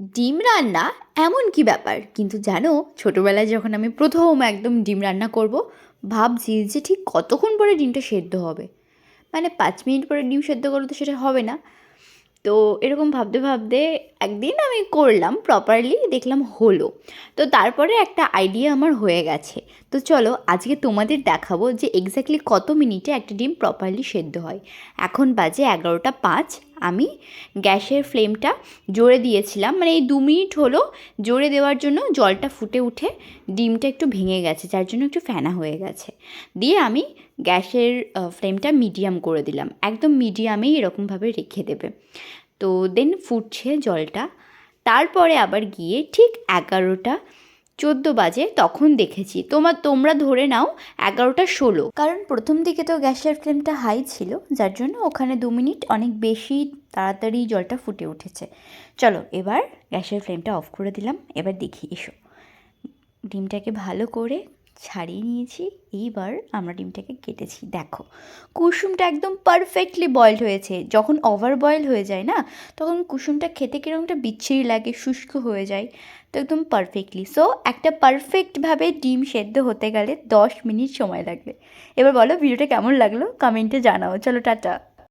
ডিম রান্না এমন কি ব্যাপার? কিন্তু জানো, ছোটোবেলায় যখন আমি প্রথম একদম ডিম রান্না করব, ভাবছি যে ঠিক কতক্ষণ পরে ডিমটা সেদ্ধ হবে। মানে পাঁচ মিনিট পরে ডিম সেদ্ধ করলে তো সেটা হবে না। তো এরকম ভাবতে ভাবতে একদিন আমি করলাম প্রপারলি দেখলাম হলো। তো তারপরে একটা আইডিয়া আমার হয়ে গেছে। তো চলো, আজকে তোমাদের দেখাবো যে এক্স্যাক্টলি কত মিনিটে একটা ডিম প্রপারলি সেদ্ধ হয়। এখন বাজে এগারোটা পাঁচ, আমি গ্যাসের ফ্লেমটা জোরে দিয়েছিলাম। মানে এই দু মিনিট হলো জোরে দেওয়ার জন্য জলটা ফুটে উঠে, ডিমটা একটু ভেঙে গেছে, যার জন্য একটু ফেনা হয়ে গেছে। দিয়ে আমি গ্যাসের ফ্লেমটা মিডিয়াম করে দিলাম। একদম মিডিয়ামেই এরকমভাবে রেখে দেবে। তো দেন ফুটছে জলটা। তারপরে আবার গিয়ে ঠিক এগারোটা চোদ্দ বাজে তখন দেখেছি। তোমার তোমরা ধরে নাও এগারোটা ষোলো। কারণ প্রথম দিকে তো গ্যাসের ফ্লেমটা হাই ছিল, যার জন্য ওখানে দু মিনিট অনেক বেশি তাড়াতাড়ি জলটা ফুটে উঠেছে। চলো এবার গ্যাসের ফ্লেমটা অফ করে দিলাম, এবার দেখি এসো। ডিমটাকে ভালো করে ছাড়িয়ে নিয়েছি। এইবার আমরা ডিমটাকে কেটেছি। দেখো, কুসুমটা একদম পারফেক্টলি বয়েলড হয়েছে। যখন ওভার বয়েল হয়ে যায় না, তখন কুসুমটা খেতে কীরকমটা বিচ্ছিরি লাগে, শুষ্ক হয়ে যায়, তো একদম পারফেক্টলি সো একটা পারফেক্টভাবে ডিম সেদ্ধ হতে গেলে দশ মিনিট সময় লাগবে। এবার বলো ভিডিওটা কেমন লাগল? কমেন্টে জানাও। চলো, টাটা।